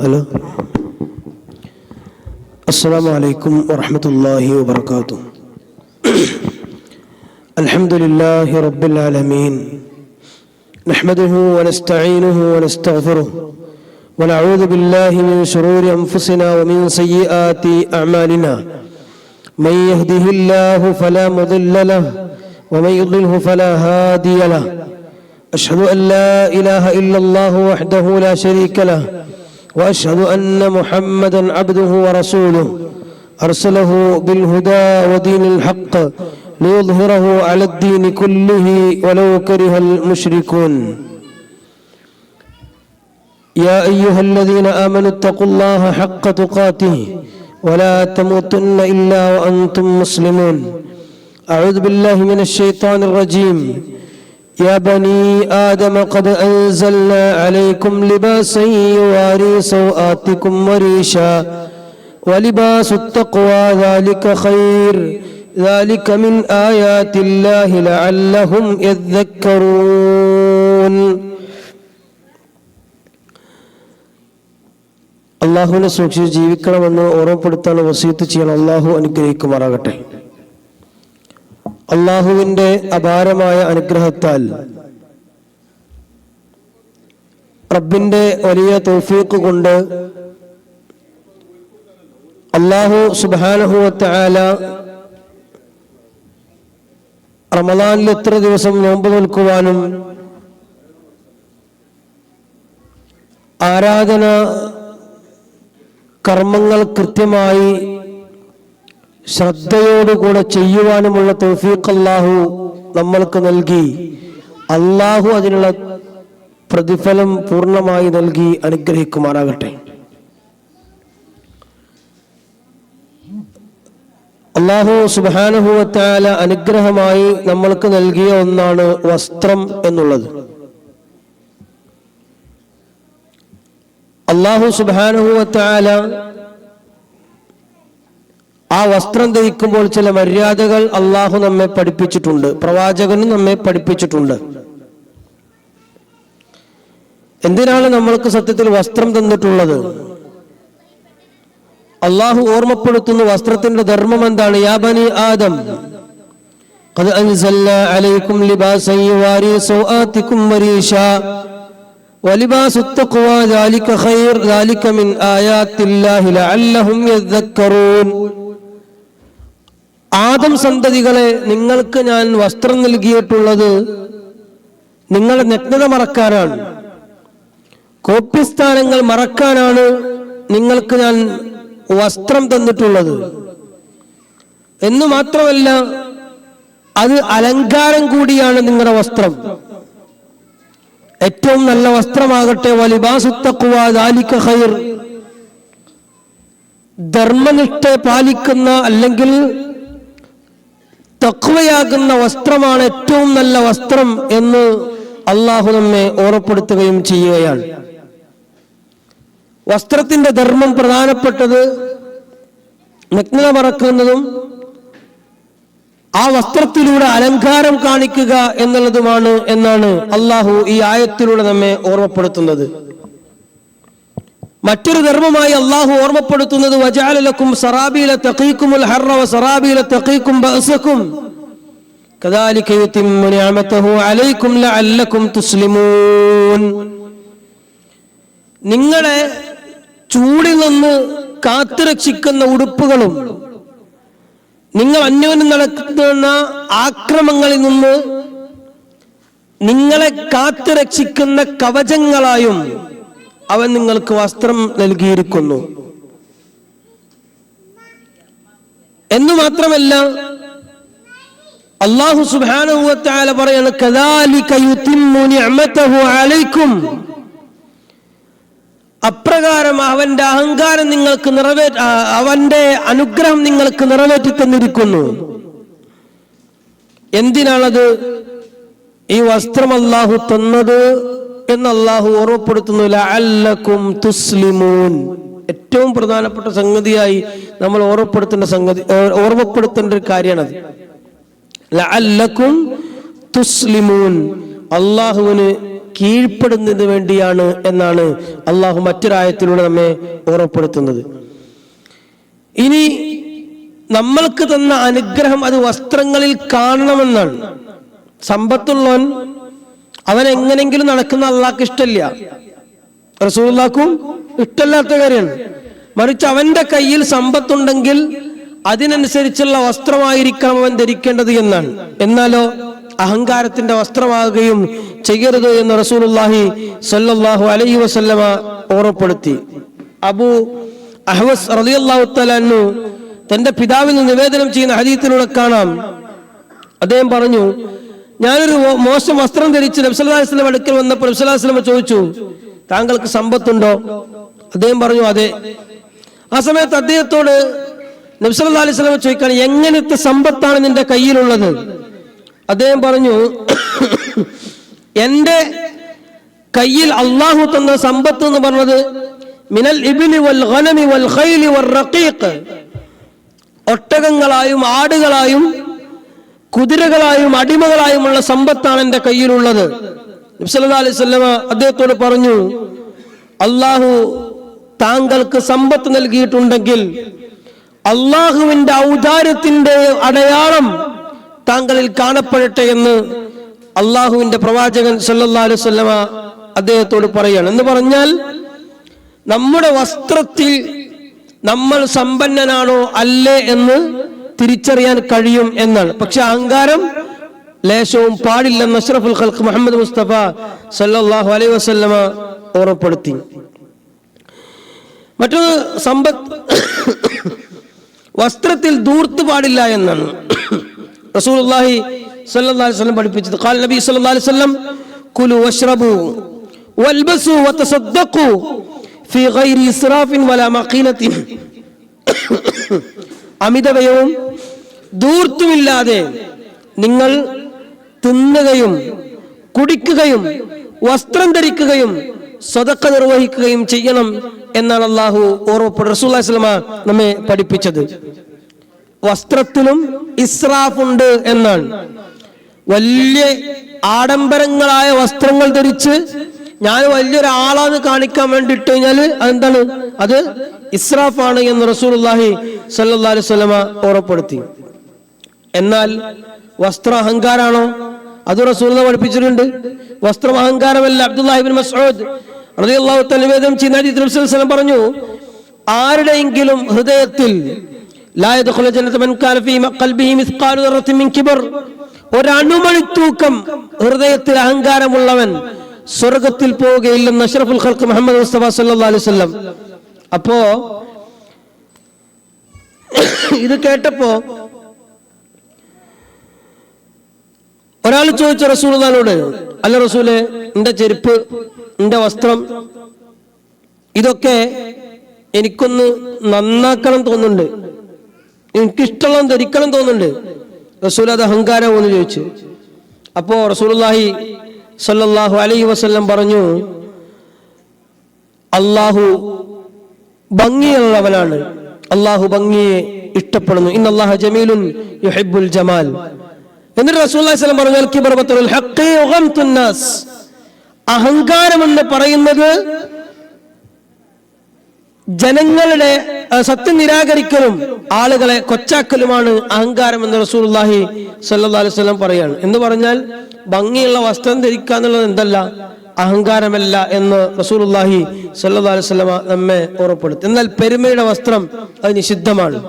Hello السلام عليكم ورحمة الله وبركاته الحمد لله رب العالمين نحمده ونستعينه ونستغفره ونعوذ بالله من شرور أنفسنا ومن سيئات أعمالنا من يهده الله فلا مضل له ومن يضلله فلا هادي له أشهد أن لا إله إلا الله وحده لا شريك له وأشهد أن محمدا عبده ورسوله. أرسله بالهدى ودين الحق ليظهره على الدين كله ولو كره المشركون. يا أيها الذين آمنوا اتقوا الله حق تقاته ولا تموتن إلا وأنتم مسلمون. أعوذ بالله من الشيطان الرجيم. يا بني آدم قد أنزلنا عليكم لباسا يواري سوآتكم وريشا ولباس التقوى ذلك خير ذلك من آيات الله لعلهم يذكرون അള്ളാഹുവിനെ സൂക്ഷിച്ച് ജീവിക്കണമെന്ന് ഓർമ്മപ്പെടുത്താൻ വസീത്ത് ചെയ്യണം അള്ളാഹു അനുഗ്രഹിക്കുമാറാകട്ടെ അള്ളാഹുവിന്റെ അപാരമായ അനുഗ്രഹത്താൽ. റബ്ബിന്റെ വലിയ തോഫീക്ക് കൊണ്ട് അള്ളാഹു സുബാനഹുവല റമദാനിൽ എത്ര ദിവസം നോമ്പ് നിൽക്കുവാനും ആരാധന കർമ്മങ്ങൾ കൃത്യമായി ശ്രദ്ധയോടുകൂടെ ചെയ്യുവാനുമുള്ള തൗഫീഖ് അള്ളാഹു നമ്മൾക്ക് നൽകി. അള്ളാഹു അതിനുള്ള പ്രതിഫലം പൂർണമായി നൽകി അനുഗ്രഹിക്കുമാറാകട്ടെ. അള്ളാഹു സുബാനുഭവത്താല അനുഗ്രഹമായി നമ്മൾക്ക് നൽകിയ ഒന്നാണ് വസ്ത്രം എന്നുള്ളത്. അള്ളാഹു സുബാനുഭവത്താല ആ വസ്ത്രം ധരിക്കുമ്പോൾ ചില മര്യാദകൾ അള്ളാഹു നമ്മെ പഠിപ്പിച്ചിട്ടുണ്ട് പ്രവാചകനും നമ്മെ പഠിപ്പിച്ചിട്ടുണ്ട് എന്തിനാണ് നമ്മൾക്ക് സത്യത്തിൽ വസ്ത്രം തന്നിട്ടുള്ളത് അള്ളാഹു ഓർമ്മപ്പെടുത്തുന്ന വസ്ത്രത്തിന്റെ ധർമ്മം എന്താണ് യാബനി ആദം قد أنزلنا عليكم لباسا يواري سوآتكم وريشا ولباس التقوى ذلك خير ذلك من آيات الله لعلهم يذكرون ആദം സന്തതികളെ നിങ്ങൾക്ക് ഞാൻ വസ്ത്രം നൽകിയിട്ടുള്ളത് നിങ്ങളുടെ നഗ്നത മറക്കാനാണ്. കോപ്യസ്ഥാനങ്ങൾ മറക്കാനാണ് നിങ്ങൾക്ക് ഞാൻ വസ്ത്രം തന്നിട്ടുള്ളത്. എന്ന് മാത്രമല്ല അത് അലങ്കാരം കൂടിയാണ് നിങ്ങളുടെ വസ്ത്രം. ഏറ്റവും നല്ല വസ്ത്രമാകട്ടെ വലിബാസുത്തക്കുവാലിക്ക ഖൈർ. ധർമ്മനിഷ്ഠ പാലിക്കുന്ന അല്ലെങ്കിൽ തക്വയാകുന്ന വസ്ത്രമാണ് ഏറ്റവും നല്ല വസ്ത്രം എന്ന് അള്ളാഹു നമ്മെ ഓർമ്മപ്പെടുത്തുകയും ചെയ്യുകയാണ്. വസ്ത്രത്തിന്റെ ധർമ്മം പ്രധാനപ്പെട്ടത് നഗ്നത മറക്കുന്നതും ആ വസ്ത്രത്തിലൂടെ അലങ്കാരം കാണിക്കുക എന്നുള്ളതുമാണ് എന്നാണ് അള്ളാഹു ഈ ആയത്തിലൂടെ നമ്മെ ഓർമ്മപ്പെടുത്തുന്നത്. മറ്റൊരു ധർമ്മമായി അള്ളാഹു ഓർമ്മപ്പെടുത്തുന്നത് വജാലലക്കും സറാബിയിലെ തെക്കീക്കും ഹർറവ സറാബിയിലെ തെക്കീക്കും ബസക്കും നിങ്ങളെ ചൂടിൽ നിന്ന് കാത്തുരക്ഷിക്കുന്ന ഉടുപ്പുകളും നിങ്ങൾ അന്യോന്യം നടത്തുന്ന ആക്രമങ്ങളിൽ നിന്ന് നിങ്ങളെ കാത്തുരക്ഷിക്കുന്ന കവചങ്ങളായും അവൻ നിങ്ങൾക്ക് വസ്ത്രം നൽകിയിരിക്കുന്നു. എന്ന് മാത്രമല്ല അള്ളാഹു സുബാനുവത്താല പറയാണ് അപ്രകാരം അവന്റെ അഹങ്കാരം നിങ്ങൾക്ക് നിറവേ അവന്റെ അനുഗ്രഹം നിങ്ങൾക്ക് നിറവേറ്റി തന്നിരിക്കുന്നു. എന്തിനാണത്? ഈ വസ്ത്രം അള്ളാഹു തന്നത് എന്ന് അള്ളാഹു ഓർമ്മപ്പെടുത്തുന്നു അല്ലക്കും തുസ്ലിമൂൻ. ഏറ്റവും പ്രധാനപ്പെട്ട സംഗതിയായി നമ്മൾ ഓർമ്മപ്പെടുത്തേണ്ട സംഗതി ഓർമ്മപ്പെടുത്തേണ്ട ഒരു കാര്യമാണത്. അല്ലക്കും തുസ്ലിമൂൻ. അള്ളാഹുവിന് കീഴ്പ്പെടുന്നതിന് വേണ്ടിയാണ് എന്നാണ് അള്ളാഹു മറ്റൊരായത്തിലൂടെ നമ്മെ ഓർമ്മപ്പെടുത്തുന്നത്. ഇനി നമ്മൾക്ക് തന്ന അനുഗ്രഹം അത് വസ്ത്രങ്ങളിൽ കാണണമെന്നാണ്. സമ്പത്തുള്ളവൻ അവൻ എങ്ങനെങ്കിലും നടക്കുന്ന അള്ളാഹ്ക്ക് ഇഷ്ടമില്ല റസൂള്ളാക്കും ഇഷ്ടമല്ലാത്ത കാര്യമാണ് മറിച്ച് അവന്റെ കയ്യിൽ സമ്പത്തുണ്ടെങ്കിൽ അതിനനുസരിച്ചുള്ള വസ്ത്രമായിരിക്കണം അവൻ ധരിക്കേണ്ടത് എന്നാണ്. എന്നാലോ അഹങ്കാരത്തിന്റെ വസ്ത്രമാകുകയും ചെയ്യരുത് എന്ന് റസൂലുള്ളാഹി സ്വല്ലല്ലാഹു അലൈഹി വസല്ലമ ഓർമ്മപ്പെടുത്തി. അബു അഹ്വസ് റളിയല്ലാഹു തന്റെ പിതാവിൽ നിന്ന് നിവേദനം ചെയ്യുന്ന ഹദീത്തിലൂടെ കാണാം. അദ്ദേഹം പറഞ്ഞു ഞാനൊരു മോശം വസ്ത്രം ധരിച്ച് നബ്സല്ലാസ്ലം അടുക്കൽ വന്നപ്പോൾ നബ്സല്ലാസ്ലമ ചോദിച്ചു താങ്കൾക്ക് സമ്പത്തുണ്ടോ? അദ്ദേഹം പറഞ്ഞു അതെ. ആ സമയത്ത് അദ്ദേഹത്തോട് നബ്സല്ലാ അലൈഹി സ്വലമ ചോദിക്കാണ് എങ്ങനത്തെ സമ്പത്താണ് നിന്റെ കയ്യിലുള്ളത്? അദ്ദേഹം പറഞ്ഞു എന്റെ കയ്യിൽ അള്ളാഹു തന്ന സമ്പത്ത് എന്ന് പറഞ്ഞത് മിനൽ ഇബിലി വൽ ഖനമി വൽ ഖൈലി വൽ റഖീഖ്. ഒട്ടകങ്ങളായും ആടുകളായും കുതിരകളായും അടിമകളായുമുള്ള സമ്പത്താണ് എന്റെ കയ്യിലുള്ളത്. നബ്സല്ലാ അലൈഹി അദ്ദേഹത്തോട് പറഞ്ഞു അള്ളാഹു താങ്കൾക്ക് സമ്പത്ത് നൽകിയിട്ടുണ്ടെങ്കിൽ അള്ളാഹുവിന്റെ ഔദാര്യത്തിന്റെ അടയാളം താങ്കളിൽ കാണപ്പെടട്ടെ എന്ന് അള്ളാഹുവിന്റെ പ്രവാചകൻ സല്ലാ അലൈഹി അദ്ദേഹത്തോട് പറയാണ്. എന്ന് പറഞ്ഞാൽ നമ്മുടെ വസ്ത്രത്തിൽ നമ്മൾ സമ്പന്നനാണോ അല്ലേ എന്ന് തിരിച്ചറിയാൻ കഴിയും എന്നാണ് പക്ഷെ അഹങ്കാരം ലേശവും പാടില്ലെന്ന് അഷ്റഫുൽ ഖൽഖ് മുഹമ്മദ് മുസ്തഫ സല്ലാഹു അലൈ വസല്ലമ ഓർമ്മപ്പെടുത്തി. മറ്റൊരു സമ്പത്ത്. വസ്ത്രത്തിൽ ദൂർത്ത് പാടില്ല എന്നാണ്. റസൂലുള്ളാഹി അള്ളാഹി അലൈഹി വസല്ലം പഠിപ്പിച്ചത്. ഖാൽ നബി സ്വല്ലല്ലാഹു അലൈഹി കുലു വഷ്റബു വൽബസു വതസദ്ദഖു ഫീ ഗൈരി ഇസ്റാഫിൻ വലാ മഖീലത്തിൻ അമിതവയവും ദൂർത്തുമില്ലാതെ നിങ്ങൾ തിന്നുകയും കുടിക്കുകയും വസ്ത്രം ധരിക്കുകയും സ്വതക്ക നിർവഹിക്കുകയും ചെയ്യണം എന്നാണ് അള്ളാഹു ഓർമ്മപ്പെട്ട റസൂല്ലി സ്വലമ നമ്മെ പഠിപ്പിച്ചത്. വസ്ത്രത്തിലും ഇസ്രാഫുണ്ട് എന്നാണ്. വലിയ ആഡംബരങ്ങളായ വസ്ത്രങ്ങൾ ധരിച്ച് ഞാൻ വലിയൊരാളാന്ന് കാണിക്കാൻ വേണ്ടി ഇട്ട് കഴിഞ്ഞാൽ അതെന്താണ്? അത് ഇസ്രാഫാണ് എന്ന് റസൂലുള്ളാഹി സല്ലല്ലാഹു അലൈഹി വസല്ലമ ഓർമ്മപ്പെടുത്തി. എന്നാൽ വസ്ത്ര അഹങ്കാരാണോ അത് റസൂൽ പഠിപ്പിച്ചിട്ടുണ്ട്. വസ്ത്ര അഹങ്കാരമല്ല അബ്ദുല്ലാഹിബിൻ മസ്ഊദ് റളിയല്ലാഹു പറഞ്ഞു ആരുടെയെങ്കിലും ഹൃദയത്തിൽ ഒരണുമണിത്തൂക്കം ഹൃദയത്തിൽ അഹങ്കാരമുള്ളവൻ സ്വർഗത്തിൽ പോവുകയില്ലെന്ന് അഷ്റഫുൽ ഖൽക്ക് മുഹമ്മദ് മുസ്തഫ സല്ലല്ലാഹു അലൈഹി വസല്ലം. അപ്പോ ഇത് കേട്ടപ്പോ ഒരാൾ ചോദിച്ച റസൂൽദാനോട് അല്ല റസൂലെ എന്റെ ചെരുപ്പ് എന്റെ വസ്ത്രം ഇതൊക്കെ എനിക്കൊന്ന് നന്നാക്കണം തോന്നുന്നുണ്ട്. എനിക്കിഷ്ടമുള്ള ധരിക്കണം തോന്നുന്നുണ്ട്. റസൂൽ അത് അഹങ്കാരം എന്ന് ചോദിച്ചു. അപ്പോ റസൂലുള്ളാഹി സല്ലല്ലാഹു അലൈഹി വസല്ലം പറഞ്ഞു അള്ളാഹു ഭംഗിയുള്ളവനാണ്. അള്ളാഹു ഭംഗിയെ ഇഷ്ടപ്പെടുന്നു. ഇന്ന് അള്ളാഹു ജമീലുൻ യുഹിബ്ബുൽ ജമാൽ. എന്നിട്ട് റസൂലുള്ളാഹി സ്വലം പറഞ്ഞു. അഹങ്കാരം എന്ന് പറയുന്നത് ജനങ്ങളുടെ സത്യം നിരാകരിക്കലും ആളുകളെ കൊച്ചാക്കലുമാണ് അഹങ്കാരം എന്ന് സ്വല്ലല്ലാഹു അലൈഹി വസല്ലം പറയാണ്. എന്ന് പറഞ്ഞാൽ ഭംഗിയുള്ള വസ്ത്രം ധരിക്കുക എന്നുള്ളത് എന്തല്ല? അഹങ്കാരമല്ല എന്ന് സ്വല്ലല്ലാഹു അലൈഹി വസല്ലം നമ്മെ ഓർമ്മപ്പെടുത്തി. എന്നാൽ പെരുമയുടെ വസ്ത്രം അത് നിഷിദ്ധമാണ്.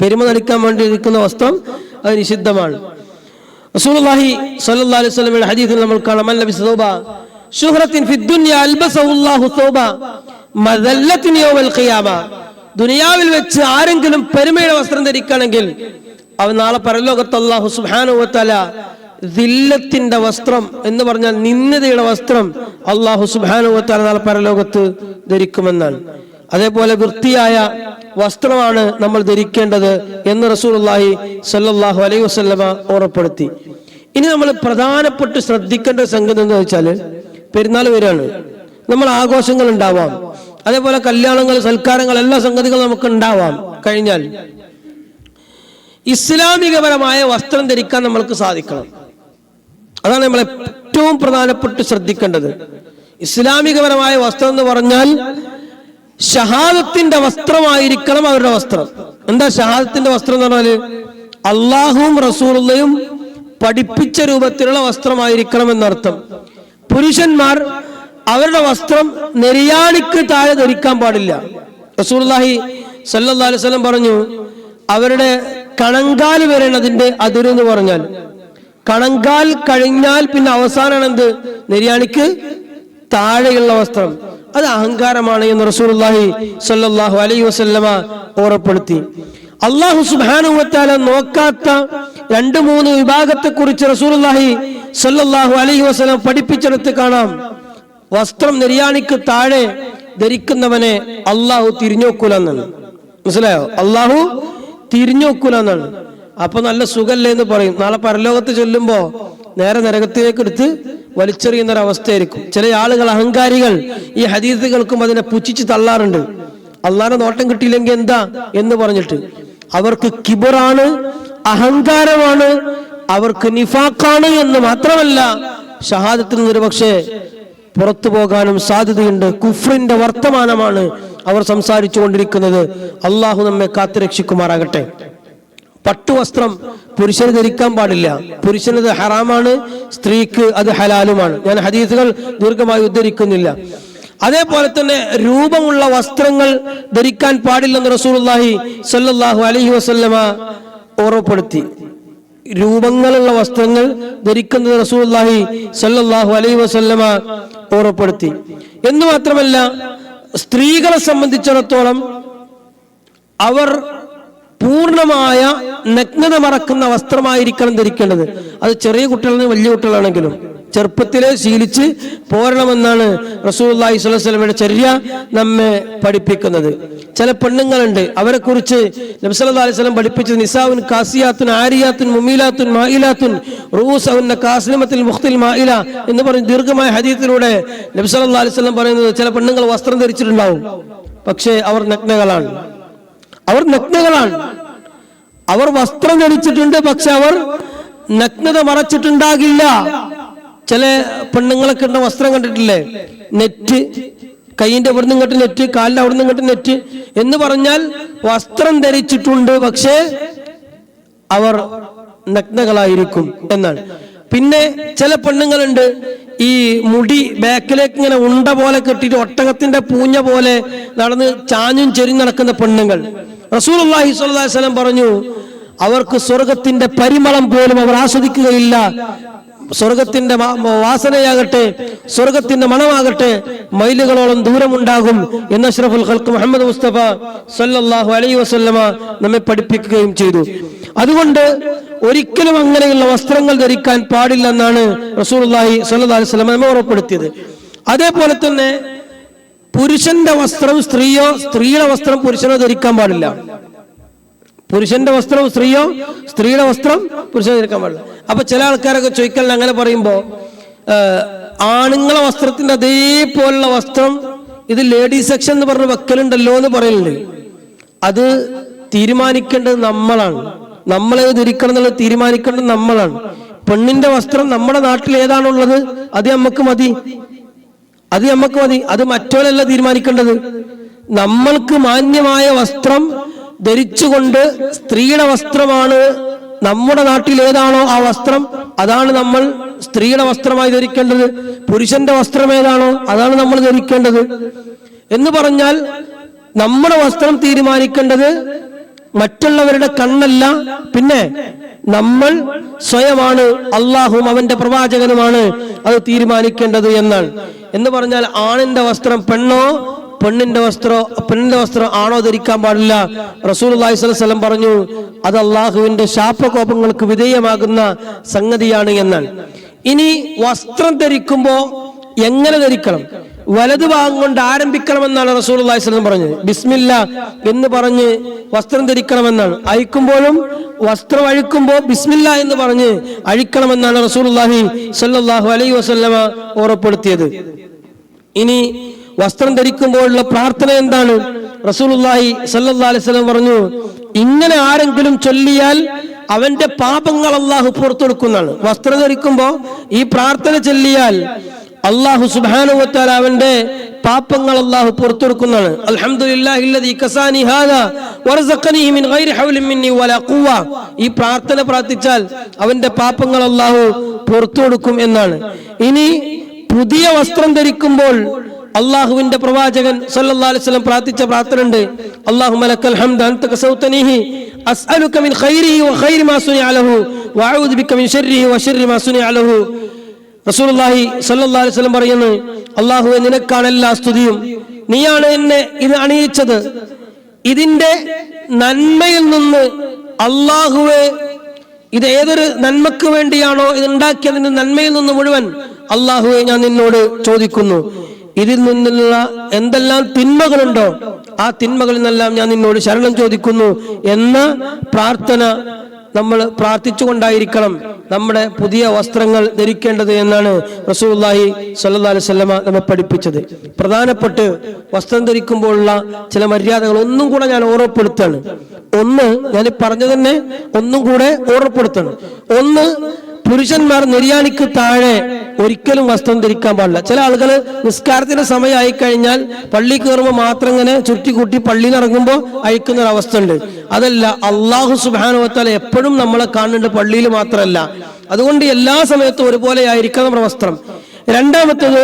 പെരുമ നടിക്കാൻ വേണ്ടി ഇരിക്കുന്ന വസ്ത്രം അത് നിഷിദ്ധമാണ്. റസൂലുള്ളാഹി സല്ലാ അലൈഹി വസല്ലമയുടെ ഹദീസിൽ നമ്മൾ കാണാം. മൻ ലബിസ തൗബ ശുഹ്റത്തിൻ ഫിദ്ദുനിയ ദുനിയ അൽബസഹുല്ലാഹു തൗബ മദല്ലത്തിൻ യൗമൽ ഖിയാമ. ദുനിയാവിൽ വെച്ച് ആരെങ്കിലും പെരുമയുടെ വസ്ത്രം ധരിക്കണമെങ്കിൽ അവൻ നാളെ പരലോകത്ത് അല്ലാഹു സുബ്ഹാനഹു വതആല ദില്ലത്തിന്റെ വസ്ത്രം എന്ന് പറഞ്ഞാൽ നിന്ദതയുടെ വസ്ത്രം അള്ളാഹു സുബ്ഹാനഹു വതആല നാളെ പരലോകത്ത് ധരിക്കുമെന്നാണ്. അതേപോലെ വൃത്തിയായ വസ്ത്രമാണ് നമ്മൾ ധരിക്കേണ്ടത് എന്ന് റസൂലുള്ളാഹി സ്വല്ലല്ലാഹു അലൈഹി വസല്ലമ ഓർമ്മപ്പെടുത്തി. ഇനി നമ്മൾ പ്രധാനപ്പെട്ട് ശ്രദ്ധിക്കേണ്ട സംഗതി എന്ന് വെച്ചാൽ പെരുന്നാൾ വരികയാണ്. നമ്മൾ ആഘോഷങ്ങൾ ഉണ്ടാവാം. അതേപോലെ കല്യാണങ്ങൾ സൽക്കാരങ്ങൾ എല്ലാ സംഗതികളും നമുക്ക് ഉണ്ടാവാം. കഴിഞ്ഞാൽ ഇസ്ലാമികപരമായ വസ്ത്രം ധരിക്കാൻ നമ്മൾക്ക് സാധിക്കണം. അതാണ് നമ്മൾ ഏറ്റവും പ്രധാനപ്പെട്ട് ശ്രദ്ധിക്കേണ്ടത്. ഇസ്ലാമികപരമായ വസ്ത്രം എന്ന് പറഞ്ഞാൽ ഷഹാദത്തിന്റെ വസ്ത്രമായിരിക്കണം അവരുടെ വസ്ത്രം. എന്താ ഷഹാദത്തിന്റെ വസ്ത്രം എന്ന് പറഞ്ഞാൽ? അള്ളാഹുവും റസൂലുള്ളയും പഠിപ്പിച്ച രൂപത്തിലുള്ള വസ്ത്രമായിരിക്കണം എന്നർത്ഥം. പുരുഷന്മാർ അവരുടെ വസ്ത്രം നെരിയാണിക്ക് താഴെ ധരിക്കാൻ പാടില്ല. റസൂർലാഹി സല്ലാ അലൈഹി വസല്ലം പറഞ്ഞു അവരുടെ കണങ്കാൽ വരെയാണ് അതിന്റെ അതിരെന്ന് പറഞ്ഞാൽ. കണങ്കാൽ കഴിഞ്ഞാൽ പിന്നെ അവസാനമാണ് എന്ത് നെരിയാണിക്ക് താഴെയുള്ള വസ്ത്രം. അത് അഹങ്കാരമാണ് എന്ന് റസൂലുള്ളാഹി സല്ലാഹു അലൈഹി വസല്ലമ ഓർമ്മപ്പെടുത്തി. അള്ളാഹു സുബ്ഹാനഹു നോക്കാത്ത രണ്ട് മൂന്ന് വിഭാഗത്തെ കുറിച്ച് റസൂലുള്ളാഹി സ്വല്ലല്ലാഹു അലൈഹി വസ്ലം പഠിപ്പിച്ചെടുത്ത് കാണാം. വസ്ത്രം നിര്യാണിക്ക് താഴെ ധരിക്കുന്നവനെ അള്ളാഹു തിരിഞ്ഞോക്കൂല എന്നാണ് മനസ്സിലായോ? അള്ളാഹു തിരിഞ്ഞോക്കൂല എന്നാണ് അപ്പൊ നല്ല സുഖല്ലേ എന്ന് പറയും. നാളെ പരലോകത്ത് ചൊല്ലുമ്പോ നേരെ നരകത്തിലേക്ക് എടുത്ത് വലിച്ചെറിയുന്ന ഒരു അവസ്ഥയായിരിക്കും ചില ആളുകൾ അഹങ്കാരികൾ ഈ ഹദീസുകൾക്കും അതിനെ പുച്ഛിച്ച് തള്ളാറുണ്ട്. അള്ളാഹിനെ നോട്ടം കിട്ടിയില്ലെങ്കിൽ എന്താ എന്ന് പറഞ്ഞിട്ട്. അവർക്ക് കിബറാണ് അഹങ്കാരമാണ് അവർക്ക് നിഫാക്കാണ് എന്ന് മാത്രമല്ല ഷഹാദത്തിൽ നിന്ന് ഒരുപക്ഷെ പുറത്തു പോകാനും സാധ്യതയുണ്ട്. കുഫ്രിന്റെ വർത്തമാനമാണ് അവർ സംസാരിച്ചു കൊണ്ടിരിക്കുന്നത് അള്ളാഹു നമ്മെ കാത്തുരക്ഷിക്കുമാറാകട്ടെ. പട്ടുവസ്ത്രം പുരുഷന് ധരിക്കാൻ പാടില്ല. പുരുഷനത് ഹറാമാണ് സ്ത്രീക്ക് അത് ഹലാലുമാണ്. ഞാൻ ഹദീസുകൾ ദീർഘമായി ഉദ്ധരിക്കുന്നില്ല. അതേപോലെ തന്നെ രൂപമുള്ള വസ്ത്രങ്ങൾ ധരിക്കാൻ പാടില്ലെന്ന് സ്വല്ലല്ലാഹു അലൈഹി വസല്ലമ ഓർമ്മപ്പെടുത്തി. രൂപങ്ങളുള്ള വസ്ത്രങ്ങൾ ധരിക്കുന്നത് റസൂല്ലാഹി സല്ലാഹു അലൈ വസല്ലമ ഓർമ്മപ്പെടുത്തി. എന്ന് മാത്രമല്ല സ്ത്രീകളെ സംബന്ധിച്ചിടത്തോളം അവർ പൂർണമായ നഗ്നത മറക്കുന്ന വസ്ത്രമായിരിക്കണം ധരിക്കേണ്ടത്. അത് ചെറിയ കുട്ടികളിൽ വലിയ കുട്ടികളാണെങ്കിലും ചെറുപ്പത്തിലെ ശീലിച്ച് പോരണമെന്നാണ് റസൂല്ലാഹി സ്വലമയുടെ ചര്യ നമ്മെ പഠിപ്പിക്കുന്നത്. ചില പെണ്ണുങ്ങളുണ്ട്. അവരെ കുറിച്ച് നബ്സല്ലാ അലൈഹി പഠിപ്പിച്ചത് നിസാവുൻ കാസിയാത്തുൻ ആരിയാത്തുൻ മുമീലാത്തുൻ മായിലാത്തുൻ റൂസൗന്ന കാസ്ലിമത്തിൽ മുഖ്തിൽ മായില എന്ന് പറഞ്ഞ് ദീർഘമായ ഹദീത്തിലൂടെ നബ്സല്ലാ അലൈഹി സ്വലം പറയുന്നത് ചില പെണ്ണുങ്ങൾ വസ്ത്രം ധരിച്ചിട്ടുണ്ടാവും. പക്ഷേ അവർ നഗ്നകളാണ്. അവർ നഗ്നകളാണ്. അവർ വസ്ത്രം ധരിച്ചിട്ടുണ്ട് പക്ഷെ അവർ നഗ്നത മറച്ചിട്ടുണ്ടാകില്ല. ചില പെണ്ണുങ്ങളൊക്കെ ഉണ്ട വസ്ത്രം കണ്ടിട്ടില്ലേ? നെറ്റ്. കൈയിന്റെ നിന്ന് ഇങ്ങോട്ട് നെറ്റ് കാലിന്റെ നിന്ന് ഇങ്ങോട്ട് നെറ്റ് എന്ന് പറഞ്ഞാൽ വസ്ത്രം ധരിച്ചിട്ടുണ്ട് പക്ഷേ അവർ നഗ്നകളായിരിക്കും എന്നാണ്. പിന്നെ ചില പെണ്ണുങ്ങളുണ്ട് ഈ മുടി ബാക്കിലേക്ക് ഇങ്ങനെ ഉണ്ട പോലെ കെട്ടിയിട്ട് ഒട്ടകത്തിന്റെ പൂഞ്ഞ പോലെ നടന്ന് ചാഞ്ഞും ചെരിഞ്ഞ് നടക്കുന്ന പെണ്ണുങ്ങൾ. റസൂൽ അള്ളാഹി സ്വല്ലം പറഞ്ഞു അവർക്ക് സ്വർഗത്തിന്റെ പരിമളം പോലും അവർ ആസ്വദിക്കുകയില്ല. സ്വർഗത്തിന്റെ വാസനയാകട്ടെ സ്വർഗത്തിന്റെ മണമാകട്ടെ മൈലുകളോളം ദൂരമുണ്ടാകും എന്ന് അഷ്റഫുൽ ഖൽക്ക് മുഹമ്മദ് മുസ്തഫ സല്ലാഹു അലൈ വസല്ലമ നമ്മെ പഠിപ്പിക്കുകയും ചെയ്തു. അതുകൊണ്ട് ഒരിക്കലും അങ്ങനെയുള്ള വസ്ത്രങ്ങൾ ധരിക്കാൻ പാടില്ലെന്നാണ് റസൂലുള്ളാഹി സല്ലാ അലൈഹി വസല്ലമ നമ്മെ ഉറപ്പെടുത്തിയത്. അതേപോലെ തന്നെ പുരുഷന്റെ വസ്ത്രം സ്ത്രീയോ സ്ത്രീയുടെ വസ്ത്രം പുരുഷനോ ധരിക്കാൻ പാടില്ല. പുരുഷന്റെ വസ്ത്രം സ്ത്രീയോ? സ്ത്രീയുടെ വസ്ത്രം പുരുഷൻ ധരിക്കാൻ പാടില്ല. അപ്പൊ ചില ആൾക്കാരൊക്കെ ചോദിക്കല്ല അങ്ങനെ പറയുമ്പോ ആണുങ്ങളെ വസ്ത്രത്തിന്റെ അതേപോലുള്ള വസ്ത്രം ഇത് ലേഡീസ് സെക്ഷൻ എന്ന് പറഞ്ഞ വെക്കലുണ്ടല്ലോ എന്ന് പറയുന്നുണ്ട് അത് തീരുമാനിക്കേണ്ടത് നമ്മളാണ്. നമ്മളെ ധരിക്കണം എന്നുള്ളത് തീരുമാനിക്കേണ്ടത് നമ്മളാണ്. പെണ്ണിന്റെ വസ്ത്രം നമ്മുടെ നാട്ടിൽ ഏതാണുള്ളത്? അത് നമുക്ക് മതി. അത് നമുക്ക് മതി. അത് മറ്റോലല്ല തീരുമാനിക്കേണ്ടത്. നമ്മൾക്ക് മാന്യമായ വസ്ത്രം ധരിച്ചുകൊണ്ട് സ്ത്രീയുടെ വസ്ത്രമാണ് നമ്മുടെ നാട്ടിൽ ഏതാണോ ആ വസ്ത്രം അതാണ് നമ്മൾ സ്ത്രീയുടെ വസ്ത്രമായി ധരിക്കേണ്ടത്. പുരുഷന്റെ വസ്ത്രം ഏതാണോ അതാണ് നമ്മൾ ധരിക്കേണ്ടത്. എന്ന് പറഞ്ഞാൽ നമ്മുടെ വസ്ത്രം തീരുമാനിക്കേണ്ടത് മറ്റുള്ളവരുടെ കണ്ണല്ല പിന്നെ നമ്മൾ സ്വയമാണ് അള്ളാഹും അവന്റെ പ്രവാചകനുമാണ് അത് തീരുമാനിക്കേണ്ടത് എന്നാണ്. എന്ന് പറഞ്ഞാൽ ആണിന്റെ വസ്ത്രം പെണ്ണോ പെണ്ണിന്റെ വസ്ത്രം പെണ്ണിന്റെ വസ്ത്രം ആണോ ധരിക്കാൻ പാടില്ല? റസൂൽ വസല്ലം പറഞ്ഞു അത് അള്ളാഹുവിന്റെ ശാപകോപങ്ങൾക്ക് വിധേയമാകുന്ന സംഗതിയാണ് എന്നാണ് ഇനി വസ്ത്രം ധരിക്കുമ്പോ എങ്ങനെ ധരിക്കണം? വലതു ഭാഗം കൊണ്ട് ആരംഭിക്കണമെന്നാണ് റസൂൽ വസ്ലം പറഞ്ഞത്. ബിസ്മില്ല എന്ന് പറഞ്ഞ് വസ്ത്രം ധരിക്കണമെന്നാണ്. അഴിക്കുമ്പോഴും വസ്ത്രം അഴിക്കുമ്പോൾ ബിസ്മില്ല എന്ന് പറഞ്ഞ് അഴിക്കണമെന്നാണ് റസൂൽ അള്ളാഹി സല്ലാഹു അലൈ വസ്ലമ ഓർമ്മപ്പെടുത്തിയത് ഇനി വസ്ത്രം ധരിക്കുമ്പോഴുള്ള പ്രാർത്ഥന എന്താണ്? റസൂലുള്ളാഹി സല്ലല്ലാഹു അലൈഹി വസല്ലം പറഞ്ഞു ഇങ്ങനെ ആരെങ്കിലും ചൊല്ലിയാൽ അവന്റെ പാപങ്ങൾ അള്ളാഹു പുറത്തു കൊടുക്കുന്നതാണ്. വസ്ത്രം ധരിക്കുമ്പോ ഈ പ്രാർത്ഥന ചൊല്ലിയാൽ അള്ളാഹു സുബാനുവത്താൽ അവന്റെ പാപങ്ങൾ അള്ളാഹു പുറത്തു കൊടുക്കുന്നതാണ്. അൽഹംദുലില്ലാഹില്ലദീ കസാനി ഹാദാ വറസഖനീ മിൻ ഗൈരി ഹൗലിൻ മിന്നി വലാ ഖുവ്വ ഈ പ്രാർത്ഥന പ്രാർത്ഥിച്ചാൽ അവന്റെ പാപങ്ങൾ അള്ളാഹു പുറത്തു കൊടുക്കും എന്നാണ്. ഇനി പുതിയ വസ്ത്രം ധരിക്കുമ്പോൾ അള്ളാഹുവിന്റെ പ്രവാചകൻ സല്ലല്ലാഹു അലൈഹി വസല്ലം പ്രാർത്ഥിച്ച പ്രാർത്ഥന ഉണ്ട് അല്ലാഹു മലക്കൽ ഹംദ അൻത കസൗതനീഹി അസ്അലുക മിൻ ഖൈരിഹി വ ഖൈരി മാ സുനിഅ ലഹു വ അഊദു ബിക മിൻ ശർരിഹി വ ശർരി മാ സുനിഅ ലഹു. റസൂലുള്ളാഹി സല്ലല്ലാഹു അലൈഹി വസല്ലം പറയുന്നു അള്ളാഹുവെ നിനക്കാണ് എല്ലാ സ്തുതിയും. നീയാണ് എന്നെ ഇത് അണിയിച്ചത്. ഇതിന്റെ നന്മയിൽ നിന്ന് അള്ളാഹുവെ ഇത് ഏതൊരു നന്മക്ക് വേണ്ടിയാണോ ഇത് ഉണ്ടാക്കിയതിന്റെ നന്മയിൽ നിന്ന് മുഴുവൻ അള്ളാഹുവെ ഞാൻ നിന്നോട് ചോദിക്കുന്നു. ഇതിൽ നിന്നുള്ള എന്തെല്ലാം തിന്മകളുണ്ടോ ആ തിന്മകളിൽ നിന്നെല്ലാം ഞാൻ നിന്നോട് ശരണം ചോദിക്കുന്നു എന്ന പ്രാർത്ഥന നമ്മൾ പ്രാർത്ഥിച്ചുകൊണ്ടായിരിക്കണം നമ്മുടെ പുതിയ വസ്ത്രങ്ങൾ ധരിക്കേണ്ടത് എന്നാണ് റസൂലുള്ളാഹി സ്വല്ലല്ലാഹി അലൈഹി വസല്ലമ നമ്മെ പഠിപ്പിച്ചത്. പ്രധാനപ്പെട്ട് വസ്ത്രം ധരിക്കുമ്പോഴുള്ള ചില മര്യാദകൾ ഒന്നും കൂടെ ഞാൻ ഓർമ്മപ്പെടുത്താണ് ഒന്ന് ഞാൻ പറഞ്ഞു തന്നെ ഒന്നും കൂടെ ഓർമ്മപ്പെടുത്തണം. ഒന്ന് പുരുഷന്മാർ നിര്യാണിക്ക് താഴെ ഒരിക്കലും വസ്ത്രം ധരിക്കാൻ പാടില്ല. ചില ആളുകൾ നിസ്കാരത്തിന്റെ സമയമായി കഴിഞ്ഞാൽ പള്ളി കയറുമ്പോൾ മാത്രം ഇങ്ങനെ ചുരുട്ടിക്കൂട്ടി പള്ളിയിൽ ഇറങ്ങുമ്പോൾ അയക്കുന്ന ഒരു അവസ്ഥ ഉണ്ട് അതല്ല അള്ളാഹു സുബാനുവത്താൽ എപ്പോഴും നമ്മളെ കാണുന്നുണ്ട് പള്ളിയിൽ മാത്രമല്ല. അതുകൊണ്ട് എല്ലാ സമയത്തും ഒരുപോലെ ആയിരിക്കണം നമ്മുടെ വസ്ത്രം. രണ്ടാമത്തത്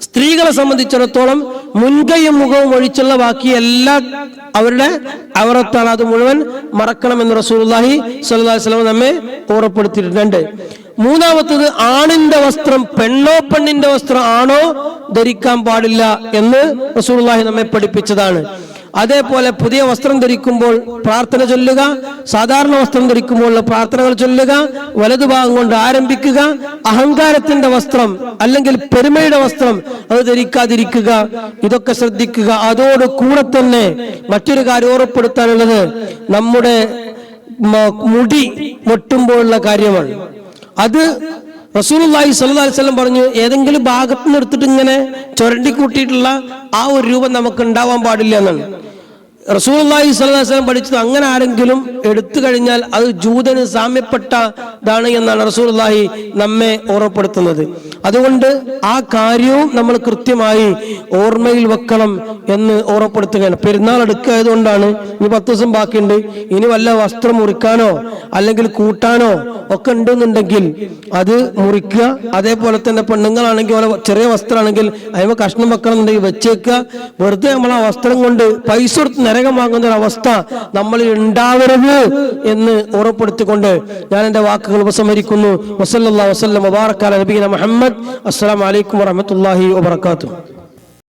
സ്ത്രീകളെ സംബന്ധിച്ചിടത്തോളം മുൻകൈയും മുഖവും ഒഴിച്ചുള്ള ബാക്കി എല്ലാ അവരുടെ അവറത്താണ്. അത് മുഴുവൻ റസൂലുള്ളാഹി സ്വല്ലല്ലാഹി അലൈഹി വസല്ലം നമ്മെ ഓർമ്മപ്പെടുത്തിയിട്ടുണ്ട്. മൂന്നാമത്തത് ആണിന്റെ വസ്ത്രം പെണ്ണോ പെണ്ണിന്റെ വസ്ത്രം ആണോ ധരിക്കാൻ പാടില്ല എന്ന് റസൂലുള്ളാഹി നമ്മെ പഠിപ്പിച്ചതാണ്. അതേപോലെ പുതിയ വസ്ത്രം ധരിക്കുമ്പോൾ പ്രാർത്ഥന ചൊല്ലുക സാധാരണ വസ്ത്രം ധരിക്കുമ്പോൾ പ്രാർത്ഥനകൾ ചൊല്ലുക വലതുഭാഗം കൊണ്ട് ആരംഭിക്കുക അഹങ്കാരത്തിന്റെ വസ്ത്രം അല്ലെങ്കിൽ പെരുമയുടെ വസ്ത്രം അത് ധരിക്കാതിരിക്കുക ഇതൊക്കെ ശ്രദ്ധിക്കുക. അതോട് കൂടെ തന്നെ മറ്റൊരു കാര്യം ഓർപ്പെടുത്താനുള്ളത് നമ്മുടെ മുടി മുട്ടുമ്പോഴുള്ള കാര്യമാണ്. അത് റസൂലുള്ളാഹി സ്വല്ലല്ലാഹി അലൈഹി വസല്ലം പറഞ്ഞു ഏതെങ്കിലും ഭാഗത്ത് നിന്ന് എടുത്തിട്ട് ഇങ്ങനെ ചുരണ്ടി കൂട്ടിയിട്ടുള്ള ആ ഒരു രൂപം നമുക്ക് ഉണ്ടാവാൻ പാടില്ല എന്നാണ്. അലൈഹി വസല്ലം പഠിച്ചത് അങ്ങനെ ആരെങ്കിലും എടുത്തു കഴിഞ്ഞാൽ അത് ജൂതന് സാമ്യപ്പെട്ടതാണ് എന്നാണ് റസൂലുള്ളാഹി നമ്മെ ഓർമ്മപ്പെടുത്തുന്നത്. അതുകൊണ്ട് ആ കാര്യവും നമ്മൾ കൃത്യമായി ഓർമ്മയിൽ വെക്കണം എന്ന് ഓർമ്മപ്പെടുത്തുകയാണ്. പെരുന്നാൾ അടുക്കായതുകൊണ്ടാണ് ഇനി പത്ത് ദിവസം ബാക്കിയുണ്ട്. ഇനി വല്ല വസ്ത്രം മുറിക്കാനോ അല്ലെങ്കിൽ കൂട്ടാനോ ഒക്കെ ഉണ്ടെന്നുണ്ടെങ്കിൽ അത് മുറിക്കുക. അതേപോലെ തന്നെ പെണ്ണുങ്ങളാണെങ്കിൽ ചെറിയ വസ്ത്രമാണെങ്കിൽ അതിന് കഷ്ണം വെക്കണം എന്നുണ്ടെങ്കിൽ വെച്ചേക്കുക. വെറുതെ നമ്മൾ ആ വസ്ത്രം കൊണ്ട് പൈസ കൊടുത്ത് നരകം വാങ്ങുന്ന ഒരു അവസ്ഥ നമ്മളിൽ ഉണ്ടാവരുത് എന്ന് ഉറപ്പെടുത്തിക്കൊണ്ട് ഞാൻ എന്റെ വാക്കുകൾ ഉപസംഹരിക്കുന്നു. വസല്ലാ. വസ്ലം മുബാറക്കാല നബീന മുഹമ്മദ്. അസ്സാം വലൈക്കും വറഹമത്തല്ലാഹി വബർക്കാത്തു